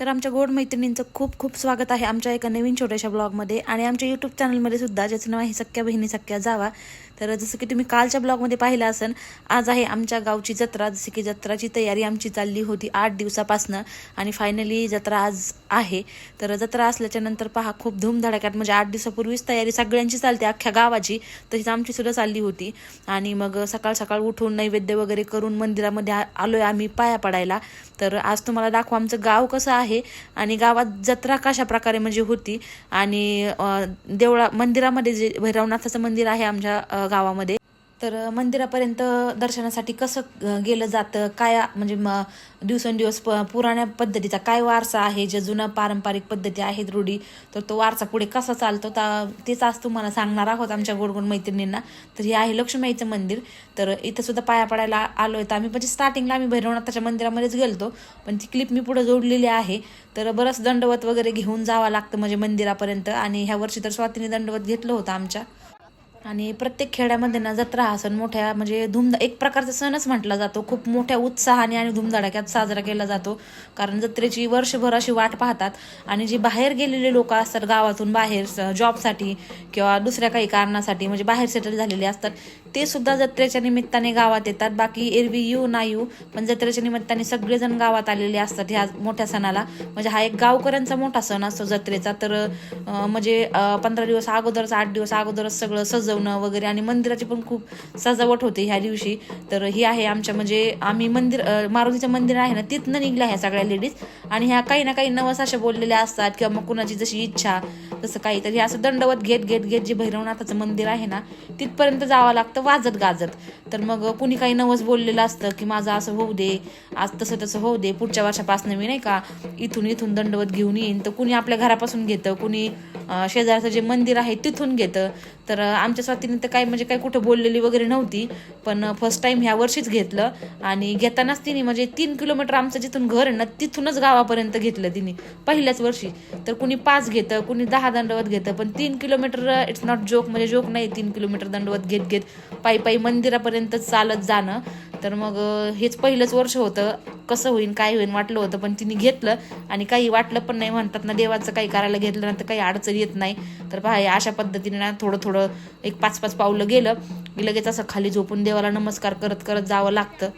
तर आमच्या गोड मैत्रिणींचं खूप खूप स्वागत आहे आमच्या एका नवीन छोट्याशा ब्लॉगमध्ये. आणि आमच्या यूट्यूब चॅनलमध्ये सुद्धा ज्याचं नाव आहे सख्या बहिणी सख्या जावा. तर जसं की तुम्ही कालच्या ब्लॉगमध्ये पाहिलं असेल आज आहे आमच्या गावची जत्रा. जसं की जत्राची तयारी आमची चालली होती आठ दिवसापासनं. आणि फायनली जत्रा आज आहे. तर जत्रा असल्याच्या नंतर पहा खूप धूमधडाक्यात म्हणजे आठ दिवसापूर्वीच तयारी सगळ्यांची चालते अख्ख्या गावाची. तशीच आमची सुद्धा चालली होती. आणि मग सकाळ सकाळ उठून नैवेद्य वगैरे करून मंदिरामध्ये आ- आलोय आम्ही पाया पडायला. तर आज तुम्हाला दाखवू आमचं गाव कसं आहे. आहे. आणि गावात जत्रा कशा प्रकारे म्हणजे होती आणि देवळा मंदिरामध्ये जे भैरवनाथाचं मंदिर आहे आमच्या गावामध्ये. तर मंदिरापर्यंत दर्शनासाठी कसं गेलं जातं? काय म्हणजे म दिवसेंदिवस प पुराण्या पद्धतीचा काय वारसा आहे? जे जुनं पारंपरिक पद्धती आहेत रूढी तर तो वारसा पुढे कसा चालतो? ता तेच आज तुम्हाला सांगणार आहोत आमच्या गोडगोड मैत्रिणींना. तर हे आहे लक्ष्मीचं मंदिर. तर इथं सुद्धा पाया पडायला आलोय तर आम्ही म्हणजे स्टार्टिंगला आम्ही भैरवनाथाच्या मंदिरामध्येच गेलतो. पण ती क्लिप मी पुढे जोडलेली आहे. तर बरंच दंडवत वगैरे घेऊन जावं लागतं म्हणजे मंदिरापर्यंत. आणि ह्या वर्षी तर स्वातीने दंडवत घेतलं होतं आमच्या. आणि प्रत्येक खेड्यामध्ये ना जत्रा हा सण मोठ्या म्हणजे धूम एक प्रकारचा सणच म्हटला जातो. खूप मोठ्या उत्साहाने आणि धुमधडाक्यात साजरा केला जातो. कारण जत्रेची वर्षभर अशी वाट पाहतात. आणि जी बाहेर गेलेले लोक असतात गावातून बाहेर स- जॉबसाठी किंवा दुसऱ्या काही कारणासाठी म्हणजे बाहेर सेटल झालेले असतात ते सुद्धा जत्रेच्या निमित्ताने गावात येतात. बाकी एरवी येऊ ना येऊ पण जत्रेच्या निमित्ताने सगळेजण गावात आलेले असतात ह्या मोठ्या सणाला. म्हणजे हा एक गावकऱ्यांचा मोठा सण असतो जत्रेचा. तर म्हणजे पंधरा दिवस अगोदरच आठ दिवस अगोदरच सगळं सजवणं वगैरे आणि मंदिराची पण खूप सजावट होते ह्या दिवशी. तर ही आहे आमच्या म्हणजे आम्ही मंदिर मारुतीचं मंदिर आहे ना तिथनं निघल्या ह्या सगळ्या लेडीज. आणि ह्या काही ना काही नवस अशा बोललेल्या असतात किंवा मग कुणाची जशी इच्छा तसं काही तर हे असं दंडवत घेत घेत घेत जे भैरवनाथाचं मंदिर आहे ना तिथपर्यंत जावं लागतं. वाजत गाजत. तर मग कुणी काही नवस बोललेलं असतं की माझं असं होऊ दे आज तसं तसं होऊ दे पुढच्या वर्षापासून मी नाही का इथून इथून दंडवत घेऊन येईन. तर कुणी आपल्या घरापासून घेतं कुणी शेजारचं जे मंदिर आहे तिथून घेतं. तर आमच्या स्वातीने तर काही म्हणजे काही कुठं बोललेली वगैरे नव्हती पण फर्स्ट टाइम ह्या वर्षीच घेतलं. आणि घेतानाच तिने म्हणजे तीन किलोमीटर आमचं जिथून घर आहे ना तिथूनच गावापर्यंत घेतलं तिने पहिल्याच वर्षी. तर कुणी पाच घेतं कुणी दहा दंडवत घेतं पण तीन किलोमीटर इट्स नॉट जोक म्हणजे जोक नाही तीन किलोमीटर दंडवत घेत घेत पायी पायी मंदिरापर्यंत चालत जाणं. तर मग हेच पहिलंच वर्ष होतं. कसं होईन काय होईन वाटलं होतं पण तिने घेतलं. आणि काही वाटलं पण नाही म्हणतात ना देवाचं काही करायला घेतलं ना तर काही अडचण येत नाही. तर पहा अशा पद्धतीने ना थोडं थोडं एक पाच पाच पावलं गेलं. की लगेच असं खाली झोपून देवाला नमस्कार करत करत जावं लागतं.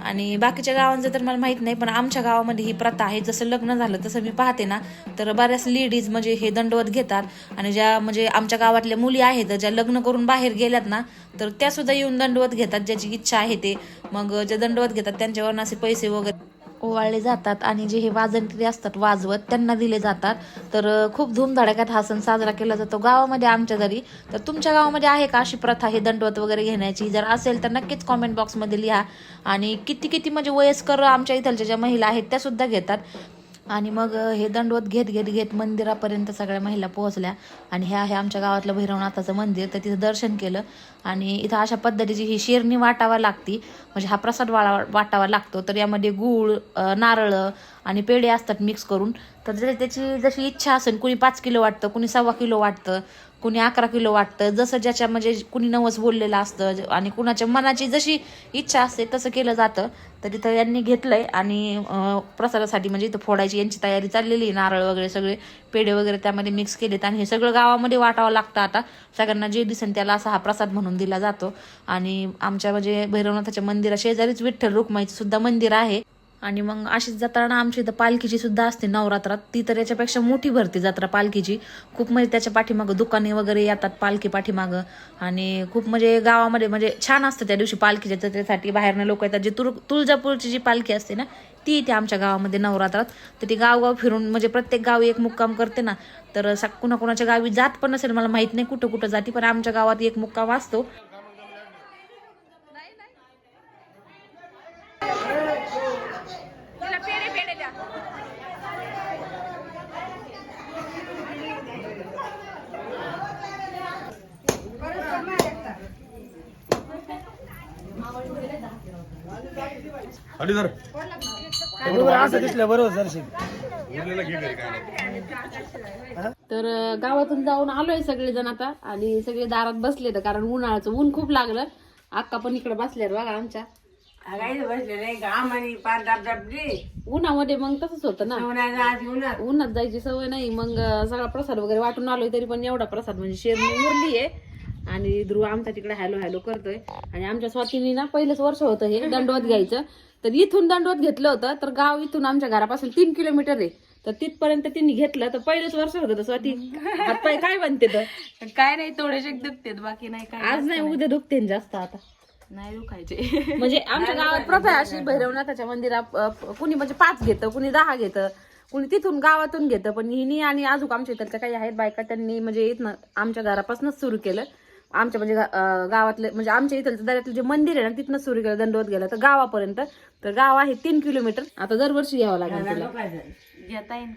आणि बाकीच्या गावांचं तर मला माहीत नाही पण आमच्या गावामध्ये ही प्रथा आहे. जसं लग्न झालं तसं मी पाहते ना. तर बऱ्याच लेडीज म्हणजे हे दंडवत घेतात. आणि ज्या म्हणजे आमच्या गावातल्या मुली आहेत ज्या लग्न करून बाहेर गेल्यात ना तर त्या सुद्धा येऊन दंडवत घेतात ज्याची इच्छा आहे ते. मग जे दंडवत घेतात त्यांच्यावर असे पैसे वगैरे ओवाळले जातात आणि जे हे वाजंत्री असतात वाजवत त्यांना दिले जातात. तर खूप धूमधडाक्यात हा सण साजरा केला जातो. गावामध्ये आमच्या घरी तर तुमच्या गावामध्ये आहे का अशी प्रथा हे दंडवत वगैरे घेण्याची? जर असेल तर नक्कीच कॉमेंट बॉक्समध्ये लिहा. आणि किती किती म्हणजे वयस्कर आमच्या इथलच्या ज्या महिला आहेत त्यासुद्धा घेतात. आणि मग हे दंडवत घेत घेत घेत मंदिरापर्यंत सगळ्या महिला पोहोचल्या. आणि हे आहे आमच्या गावातलं भैरवनाथाचं मंदिर तर तिथं दर्शन केलं. आणि इथं अशा पद्धतीची ही शेरणी वाटावा लागती. म्हणजे हा प्रसाद वाळा वाटावा लागतो. तर यामध्ये गूळ नारळ आणि पेढे असतात मिक्स करून. तर त्याची जशी इच्छा असेल कुणी पाच किलो वाटतं कुणी सव्वा किलो वाटतं. कुणी अकरा किलो वाटतं जसं ज्याच्या म्हणजे कुणी नवस बोललेलं असतं ज- आणि कुणाच्या मनाची जशी इच्छा असते तसं केलं जातं. तर इथं यांनी घेतलंय आणि प्रसादासाठी म्हणजे इथं फोडायची यांची तयारी चाललेली आहे. नारळ वगैरे सगळे पेढे वगैरे त्यामध्ये मिक्स केलेत आणि हे सगळं गावामध्ये वाटावं लागतं आता. सगळ्यांना जे दिसेल त्याला असा हा प्रसाद म्हणून दिला जातो. आणि आमच्या म्हणजे भैरवनाथाच्या मंदिरा शेजारीच विठ्ठल रुक्माईचं सुद्धा मंदिर आहे. आणि मग अशीच जत्रा ना आमची इथं पालखीची सुद्धा असते नवरात्रात. ती तर याच्यापेक्षा मोठी भरते जत्रा पालखीची. खूप म्हणजे त्याच्या पाठीमागं दुकाने वगैरे येतात पालखी पाठीमागं. आणि खूप म्हणजे गावामध्ये म्हणजे छान असतं त्या दिवशी पालखीच्या जत्रेसाठी. बाहेरनं लोक येतात. जे तुळ तुळजापूरची जी पालखी असते ना ती इथे आमच्या गावामध्ये नवरात्रात. तर ती गावगाव फिरून म्हणजे प्रत्येक गावी एक मुक्काम करते ना तर कुणाकुणाच्या गावी जात पण नसेल मला माहीत नाही कुठं कुठं जाती पण आमच्या गावात एक मुक्काम असतो. खाली धर. असं दिसलं बरोबर तर गावातून जाऊन आलोय सगळेजण आता आणि सगळे दारात बसले तर कारण उन्हाळ्याचं ऊन खूप लागलं. अक्का पण इकडे बसल्यात बघा आमच्या. आगायला बसलेले घाम आणि पार दाबदाबली उन्हामध्ये मग तसंच होतं ना. उन्हात. उन्हात जायची सवय नाही मग सगळा प्रसाद वगैरे वाटून आलोय तरी पण एवढा प्रसाद म्हणजे शेरणी मुरली आहे आणि ध्रुव आमचा तिकडे हॅलो हॅलो करतोय. आणि आमच्या स्वातीनी ना पहिलंच वर्ष होतं हे दंडवत घ्यायचं. तर इथून दंडवत घेतलं होतं तर गाव इथून आमच्या घरापासून तीन किलोमीटर आहे. तर तिथपर्यंत तिने घेतलं तर पहिलंच वर्ष होतं स्वाती. हातपाय काय बनते तर? काय नाही थोडेसे दुखतेत बाकी नाही काय आज नाही उद्या दुखते जास्त आता. नाही दुखायचे. म्हणजे आमच्या गावात प्रथा अशी भैरवनाथाच्या मंदिरात कुणी म्हणजे पाच घेतं कुणी दहा घेतं कुणी तिथून गावातून घेतं. पण हिनी आणि अजून आमच्या इथलच्या काही आहेत बायका त्यांनी म्हणजे इथनं आमच्या घरापासूनच सुरू केलं. आमच्या म्हणजे गावातले म्हणजे आमच्या इथलचं दऱ्यातलं जे मंदिर आहे ना तिथनंच सुरू केलं दंडवत गेलं. तर गावापर्यंत तर गाव आहे तीन किलोमीटर. आता दरवर्षी घ्यावं लागेल तुला.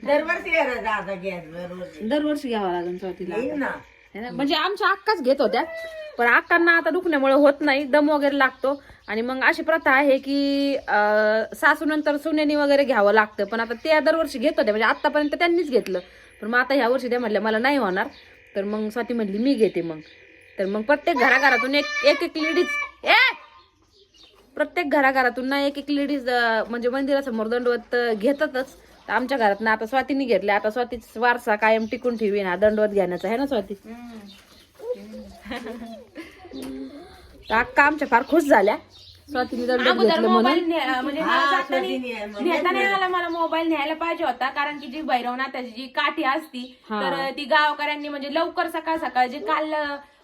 दरवर्षी गॅस दरवर्षी. दरवर्षी घ्यावं लागेल स्वातीला येईल ना. है ना? म्हणजे आमच्या अक्काच घेत होत्या पण अक्कांना आता दुखण्यामुळे होत नाही दम वगैरे लागतो. आणि मग अशी प्रथा आहे की सासू नंतर सुनेनी वगैरे घ्यावं लागतं. पण आता त्या दरवर्षी घेत होत्या म्हणजे आतापर्यंत त्यांनीच घेतलं. पण मग आता ह्या वर्षी त्या म्हणल्या मला नाही होणार. तर मग स्वाती म्हणली मी घेते मग. तर मग प्रत्येक घराघरातून एक एक एक लेडीज ए! प्रत्येक घराघरातून ना एक एक लेडीज म्हणजे मंदिरासमोर दंडवत घेतातच. तर आमच्या घरात ना आता स्वातीने घेतले. आता स्वातीच वारसा कायम टिकून ठेवी ना दंडवत घेण्याचा. आहे ना स्वाती? तर अक्का आमच्या फार खुश झाल्या. स्वातीने दंडवत घेतलं मोबाईल म्हणून म्हणजे मला आला मला मोबाईल न्यायला पाहिजे होता. कारण की जी भैरवनाथाची जी काठी असती हा. तर ती गावकऱ्यांनी म्हणजे लवकर सकाळ सकाळ जे काल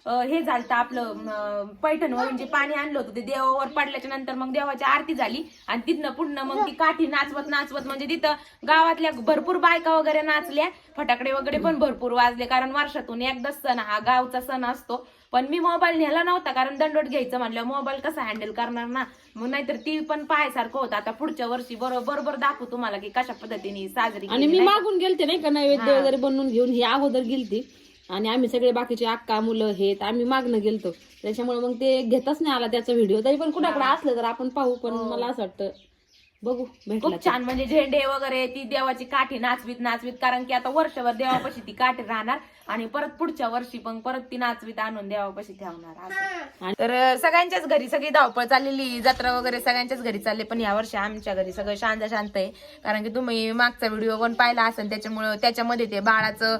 हे झालं आपलं अं, पैठणवरून जे पाणी आणलं होतं ते देवावर पडल्याच्या नंतर मग देवाची आरती झाली. आणि तिथनं पुढनं मग ती काठी नाचवत नाचवत म्हणजे तिथं गावातल्या भरपूर बायका वगैरे नाचल्या. फटाकडे वगैरे पण भरपूर वाजले कारण वर्षातून एकदाच सण हा गावचा सण असतो. पण मी मोबाईल नेला नव्हता कारण दंडोट घ्यायचं म्हणलं. मोबाईल कसा हँडल करणार ना? मग नाहीतर ती पण पाहायसारखं होतं. आता पुढच्या वर्षी बरोबर बरोबर दाखवू तुम्हाला की कशा पद्धतीने साजरी आणि मी? मागून गेलते नाही का? नैवेद्य वगैरे बनवून घेऊन ही अगोदर गेलती. आणि आम्ही सगळे बाकीचे अक्का मुलं हे तर आम्ही मागणं गेलतो. त्याच्यामुळे मग ते घेतच नाही आला त्याचा व्हिडिओ तरी पण कुणाकडे असलं तर आपण पाहू पण मला असं वाटतं बघू भेटला खूप छान म्हणजे झेंडे वगैरे ती देवाची काठी नाचवीत नाचवीत कारण की आता वर्षभर देवापाशी ती काठी राहणार आणि परत पुढच्या वर्षी पण परत ती नाचवीत आणून देवापाशी ठेवणार. असं. तर सगळ्यांच्याच घरी सगळी धावपळ चाललेली जत्रा वगैरे सगळ्यांच्याच घरी चालले पण या वर्षी आमच्या घरी सगळं शांत शांत आहे. कारण की तुम्ही मागचा व्हिडिओ पण पाहिला असेल त्याच्यामुळं त्याच्यामध्ये ते बाळाचं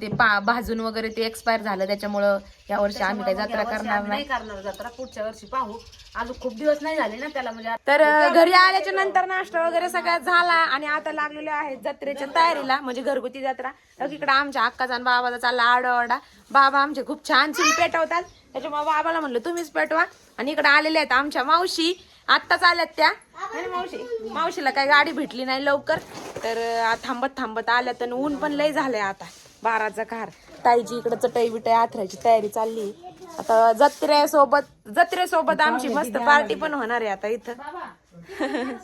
ते पा भाजून वगैरे ते एक्सपायर झालं. त्याच्यामुळं या वर्षी आम्ही काही जत्रा करणार नाही. करणार जत्रा. पुढच्या वर्षी पाहू. अजून खूप दिवस नाही झाले ना त्याला म्हणजे तर घरी आल्याच्यानंतर नाश्ता वगैरे सगळा झाला आणि आता लागलेलो आहे जत्रेच्या तयारीला म्हणजे घरगुती जत्रा. तर इकडे आमच्या अक्काचा आणि बाबाचा चालला आरडाओरडा बाबा आमचे खूप छान चूल पेटवतात. त्याच्यामुळे बाबाला म्हणलं तुम्हीच पेटवा. आणि इकडे आलेल्या आहेत आमच्या मावशी. आत्ताच आल्यात त्या. मावशी मावशीला काही गाडी भेटली नाही लवकर. तर थांबत थांबत आल्यात आणि ऊन पण लय झालंय आता. बाराचा कार ताईची इकडे चटई बिटई आथरायची तयारी चालली. आता जत्रेसोबत जत्रेसोबत आमची मस्त पार्टी पण होणार आहे आता इथं.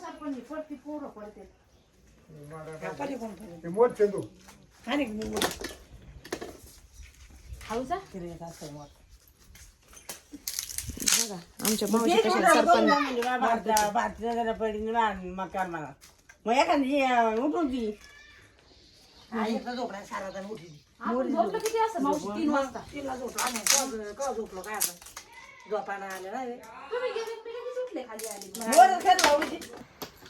बघा आमच्या मावशी कशा सरपंच. आपण झोपलो किती मावशी? तीन वाजता.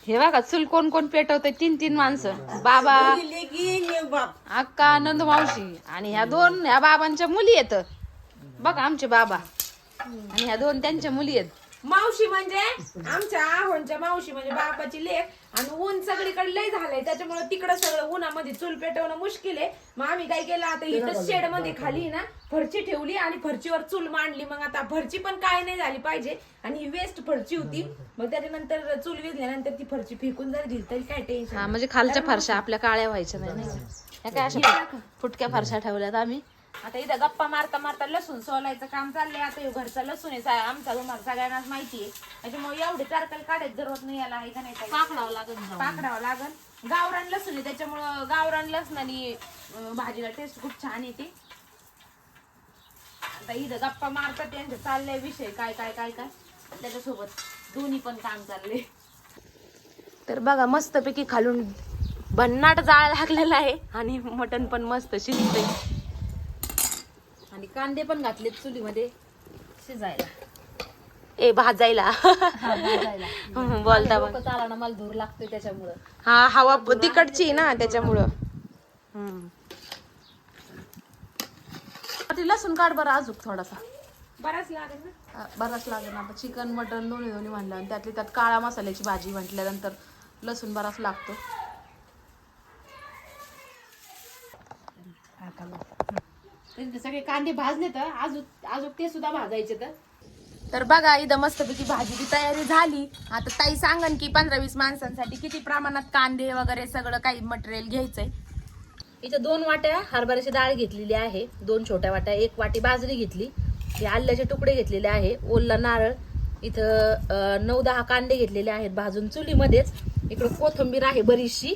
हे बघा चूल कोण कोण पेटवतंय तीन तीन माणसं. बाबा अक्का नंद मावशी आणि ह्या दोन ह्या बाबांच्या मुली येत. बघा आमचे बाबा. आणि ह्या दोन त्यांच्या मुली आहेत मावशी म्हणजे आमच्या आहोंच्या मावशी म्हणजे बापाची लेख आणि ऊन सगळीकडे लय झालंय. त्याच्यामुळे तिकडं सगळं उन्हामध्ये चूल पेटवणं मुश्किल आहे. मग आम्ही काय केलं आता इथं शेडमध्ये खाली ना फरची ठेवली आणि फरचीवर चूल मांडली. मग आता फरची पण काय नाही झाली पाहिजे. आणि ही वेस्ट फरची होती. मग त्याच्यानंतर चूल विजल्यानंतर ती फरची फेकून जर दिली तरी काय टेन्शन हा म्हणजे खालच्या फारशा आपल्या काळ्या व्हायच्या नाही. नाही का? ह्या काय अशा फुटक्या फारशा ठेवल्यात आम्ही. आता इथं गप्पा मारता मारता लसूण सोलायचं काम चाललंय. आता घरचा लसूण आहे आमचा तुम्हाला सगळ्यांनाच माहिती आहे त्याच्यामुळे एवढे तारकल काढायची जरूरत नाही याला आहे का नाही? पाकडावं लागत जाऊन. पाकडावं लागल गावरान लसूण आहे त्याच्यामुळं गावरान लसणाने भाजीला टेस्ट खूप छान येते. आता इथं गप्पा मारतात त्यांचं चाललंय विषय काय काय काय काय. त्याच्यासोबत दोन्ही पण काम चालले तर बघा मस्तपैकी खालून भन्नाट जाळ लागलेला आहे आणि मटण पण मस्त शिजतंय. आणि कांदे पण घातलेत चुलीमध्ये शिजायला. ए भाजायला. हम्म, बोलता बोल. ना मला धूर लागतोय त्याच्यामुळं. हा हवा तिकडची आहे ना त्याच्यामुळं. हम्म. ती लसूण काढ बरं अजून थोडासा. बराच लागेल ना? अं, बराच लागेल आता चिकन मटन दोन्ही दोन्ही म्हणलं आणि त्यातली त्यात काळ्या मसाल्याची भाजी म्हटल्यानंतर लसूण बराच लागतो. सगळे कांदे भाजले तर अजून अजून ते सुद्धा भाजायचे तर. तर बघा इथं मस्तपैकी भाजीची तयारी झाली. आता ताई सांगन की पंधरा वीस माणसांसाठी किती प्रमाणात कांदे वगैरे सगळं काही मटेरियल घ्यायचंय. इथं दोन वाट्या हरभऱ्याची डाळ घेतलेली आहे. दोन छोट्या वाट्या. एक वाटी बाजरी घेतली. हे आल्याचे तुकडे घेतलेले आहे. ओला नारळ. इथं नऊ दहा कांदे घेतलेले आहेत भाजून चुलीमध्येच. इकडं कोथिंबीर आहे बरीचशी.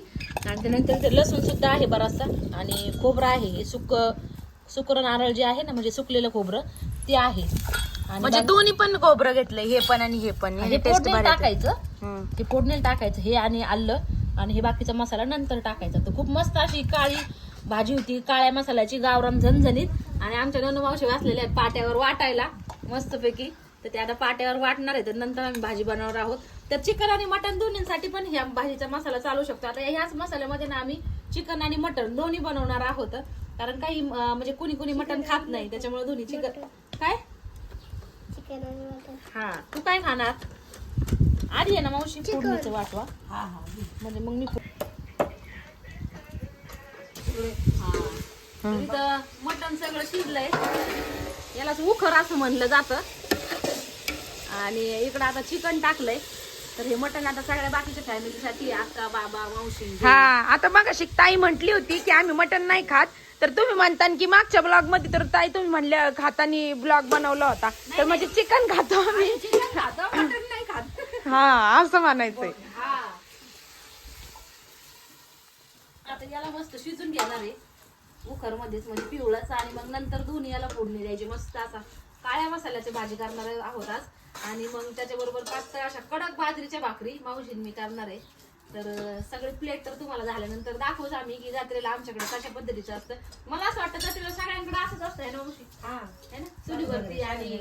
आणि त्यानंतर इथं लसूण सुद्धा आहे बराचसा. आणि खोबरं आहे. हे सुक सुकरं नारळ जे आहे ना म्हणजे सुकलेलं खोबरं ते आहे. आणि म्हणजे दोन्ही पण खोबरं घेतलंय हे पण आणि हे पण. हे टेस्ट फोडणीला टाकायचं. ते फोडणीला टाकायचं हे आणि आलं आणि हे बाकीचा मसाला नंतर टाकायचा. तर खूप मस्त अशी काळी भाजी होती काळ्या मसाल्याची गावरान झणझणीत. आणि आमच्या दोन मावशी वाचलेल्या आहेत पाट्यावर वाटायला मस्तपैकी. तर ते आता पाट्यावर वाटणार आहे तर नंतर आम्ही भाजी बनवणार आहोत. तर चिकन आणि मटन दोन्हीसाठी पण ह्या भाजीचा मसाला चालू शकतो. आता ह्याच मसाल्यामध्ये ना आम्ही चिकन आणि मटन दोन्ही बनवणार आहोत. कारण काही म्हणजे कुणी कुणी मटन खात नाही त्याच्यामुळे दोन्ही चिकन काय? हा तू काय खाणार? आधी आहे ना मावशी फोडणीचं वाटवा हा हा म्हणजे मग मी हा. इथं मटण सगळं शिजलंय. यालाच उखर असं म्हणलं जातं. आणि इकडं आता चिकन टाकलंय. तर हे मटण आता सगळ्या बाकीच्या फॅमिलीसाठी अक्का बाबा मावशी हा आता मग ताई म्हटली होती की आम्ही मटन नाही खात. तर तुम्ही म्हणता की मागच्या ब्लॉगमध्ये तर ताई तुम्ही म्हणल्या खातानी ब्लॉग बनवला होता. तर म्हणजे चिकन खातो आम्ही. चिकन खातं मटण नाही खात. हा असं म्हणायचंय. हा आता याला मस्त शिजून घेणार आहे. उखर मध्येच म्हणजे पिवळाच आणि मग नंतर दोन्ही याला फोडणी द्यायची मस्त असा. काळ्या मसाल्याची भाजी करणार आहोत आज. आणि मग त्याच्याबरोबर पातळ अशा कडक बाजरीच्या भाकरी मावशीन मी करणार आहे. तर सगळे प्लेट तर तुम्हाला झाल्यानंतर दाखवूच आम्ही की जत्रेला आमच्याकडे कशा पद्धतीचं असतं. मला असं वाटतं जत्रेला सगळ्यांकडे असंच असतं है ना मावशी? ना? चुलीवरती आणि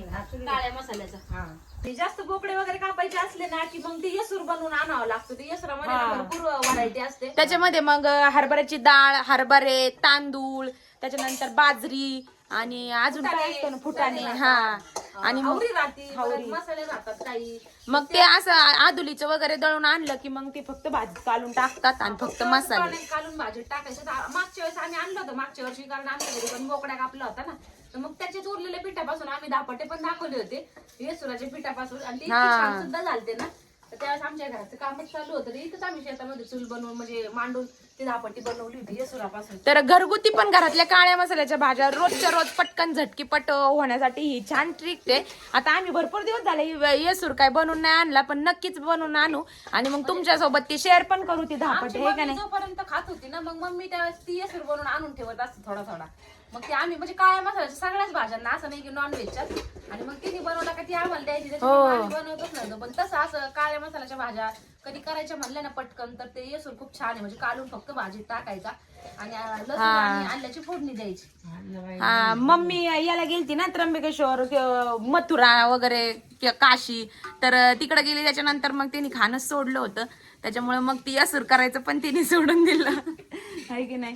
काळ्या मसाल्याचा. हा. ते जास्त बोकडे वगैरे कापायचे असले ना की मग ते येसूर बनवून आणावं लागतं. ते येसुरामध्ये भरपूर व्हरायटी असते. त्याच्यामध्ये मग हरभऱ्याची डाळ हरभरे तांदूळ त्याच्यानंतर बाजरी आणि अजून काय असतं ना फुटाणे हा. आणि मग हवरी राहती परत मसाले राहतात काही. मग ते असं आदुलीचं वगैरे दळून आणलं की मग ते फक्त भाजीत काढून टाकतात आणि फक्त मसाले. पाण्यात काढून भाजीत टाकायचं. मागच्या वेळेस आम्ही आणलं होतं मागच्या वर्षी कारण आमच्या घरी पण बोकड्या कापला होता ना. तर मग त्याच्यात उरलेल्या पिठापासून आम्ही दापटे पण दाखवले होते. येसुराच्या पिठापासून. आणि ते इतके हा. छान सुद्धा झालते ना. तर त्यावेळेस आमच्या घराचं कामच चालू होतं. तर इथंच आम्ही शेतामध्ये चूल बनवून म्हणजे मांडून ती दापटी बनवली होती येसुरापासून. तर घरगुती पण घरातल्या काळ्या मसाल्याच्या भाज्या रोजच्या रोज पटकन झटकीपट होण्यासाठी ही छान ट्रिक आहे. आता आम्ही भरपूर दिवस झाले ही येसूर काय बनवून नाही आणला पण नक्कीच बनवून आणू. आणि मग तुमच्यासोबत ती शेअर पण करू ती धापट हे का मम्मी नाही? जोपर्यंत खात होती ना मग मम्मी त्यावेळेस ती येसूर बनवून आणून ठेवत असते थोडा थोडा. मग ते आम्ही म्हणजे काळ्या मसाल्याच्या सगळ्याच भाज्यांना असं नाही की नॉन व्हेजच्या आणि मग तिने बनवला का ती आम्हाला द्यायची. त्याच्यामुळे आम्ही बनवतच नव्हतो. पण तसं असं काळ्या मसाल्याच्या भाज्या कधी करायच्या म्हणल्या ना पटकन तर ते येसूर खूप छान आहे. म्हणजे काढून फक्त भाजीत टाकायचा. आणि अं, लसूण आणि आल्याची फोडणी द्यायची. हा मम्मी याला गेलती ना त्र्यंबकेश्वर क- मथुरा वगैरे क- काशी. तर तिकडे गेली त्याच्यानंतर मग तिने खाणंच सोडलं होतं. त्याच्यामुळे मग ती असुर करायचं पण तिने सोडून दिलं. आहे की नाही?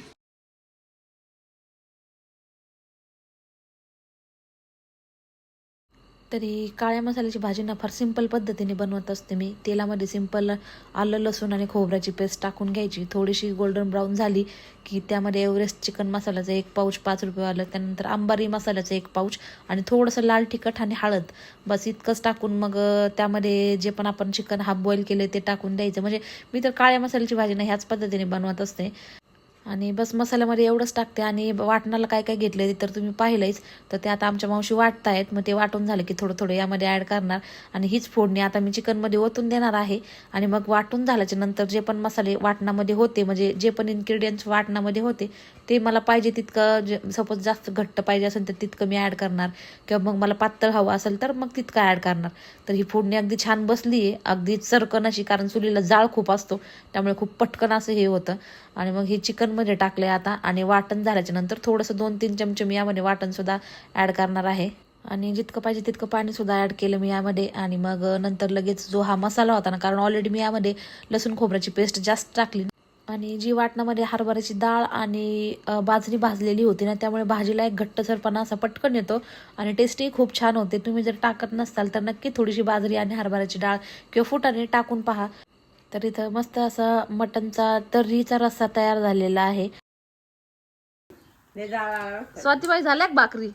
तरी काळ्या मसाल्याची भाजी ना फार सिंपल पद्धतीने बनवत असते मी. तेलामध्ये सिंपल आलं लसूण आणि खोबऱ्याची पेस्ट टाकून घ्यायची. थोडीशी गोल्डन ब्राऊन झाली की त्यामध्ये एव्हरेस्ट चिकन मसाल्याचं एक पाऊच पाच रुपये आलं. त्यानंतर अंबारी मसाल्याचं एक पाऊच आणि थोडंसं लाल तिखट आणि हळद. बस इतकंच टाकून मग त्यामध्ये जे पण आपण चिकन हाफ बॉईल केले ते टाकून द्यायचं. म्हणजे मी तर काळ्या मसाल्याची भाजी ना ह्याच पद्धतीने बनवत असते. आणि बस मसाल्यामध्ये एवढंच टाकते आणि वाटणाला काय काय घेतलं तर तुम्ही पाहिलंच तर ते आता आमच्या मावशी वाटतायत मग ते वाटून झालं की थोडं थोडं यामध्ये ॲड करणार. आणि हीच फोडणी आता मी चिकनमध्ये ओतून देणार आहे. आणि मग वाटून झाल्याच्यानंतर जे पण मसाले वाटणामध्ये होते म्हणजे जे पण इन्ग्रेडियंट्स वाटणामध्ये होते ते मला पाहिजे तितकं जे सपोज जास्त घट्ट पाहिजे असेल तर तितकं मी ॲड करणार. किंवा मग मला पातळ हवं असेल तर मग तितकं ॲड करणार. तर ही फोडणी अगदी छान बसली आहे अगदी चरकन अशी कारण चुलीला जाळ खूप असतो त्यामुळे खूप पटकन असं हे होतं. आणि मग हे चिकनमध्ये टाकले आता आणि वाटण झाल्याच्यानंतर थोडंसं दोन तीन चमचे मी यामध्ये वाटणसुद्धा ॲड करणार आहे. आणि जितकं पाहिजे तितकं पाणीसुद्धा ॲड केलं मी यामध्ये. आणि मग नंतर लगेच जो हा मसाला होता ना कारण ऑलरेडी मी यामध्ये लसूण खोबऱ्याची पेस्ट जास्त टाकली. आणि जी वाटणामध्ये हरभऱ्याची डाळ आणि बाजरी भाजलेली होती ना त्यामुळे भाजीला एक घट्टसरपणा असा पटकन येतो आणि टेस्टही खूप छान होते. तुम्ही जर टाकत नसाल तर नक्की थोडीशी बाजरी आणि हरभऱ्याची डाळ किंवा फुटाने टाकून पहा. तर इथं मस्त असा मटनचा तर्रीचा रस्सा तयार झालेला आहे. स्वातीबाई झाल्या का भाकरी?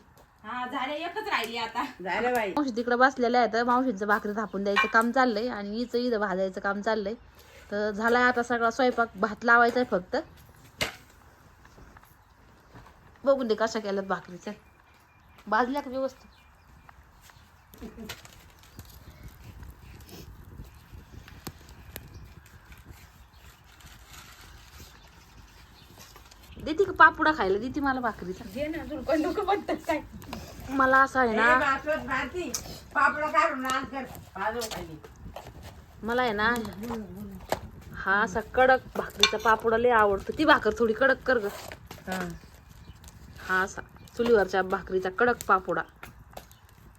हा झाले एकच राहिली आता. झालं बाई. मावशी तिकडे बसलेल्या आहेत मावशीचं भाकरी थापून द्यायचं काम चाललंय आणि हिचं इथं भाजायचं काम चाललंय. तर झालाय आता सगळा स्वयंपाक भात लावायचा आहे फक्त. बघून दे कशा केल्यात भाकरीच्या. भाजल्या का व्यवस्थित. देते का पापुडा खायला? देते मला भाकरीचा ना तुला काय? मला असं आहे ना भात भाती पापड काढून आज कर. भाजू खाली मला आहे ना हा असा कडक भाकरीचा पापडा लय आवडतो. ती भाकर थोडी कडक कर ग. हा असा चुलीवरच्या भाकरीचा कडक पापोडा.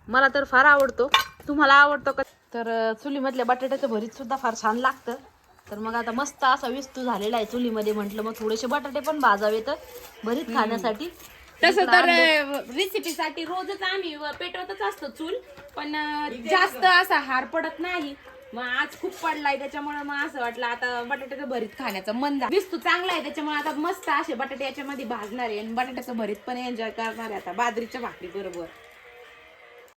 मला तर फार आवडतो. तुम्हाला आवडतो का? तर अं, चुलीमधल्या बटाट्याचं भरीत सुद्धा फार छान लागतं. तर मग आता मस्त असा विस्तू झालेला आहे चुलीमध्ये म्हटलं मग थोडेसे बटाटे पण भाजावे तर भरीत खाण्यासाठी. तसं तर रेसिपीसाठी रोजच आम्ही पेटवतच असतो चूल पण जास्त असा हार पडत नाही. मग आज खूप पडलाय त्याच्यामुळे मग असं वाटलं आता बटाट्याचं भरीत खाण्याचं मन. दिसतो चांगला आहे त्याच्यामुळे आता मस्त असे बटाटे याच्यामध्ये भाजणार आहे आणि बटाट्याचं भरीत पण एन्जॉय करणार आहे आता बाजरीच्या भाकरी बरोबर.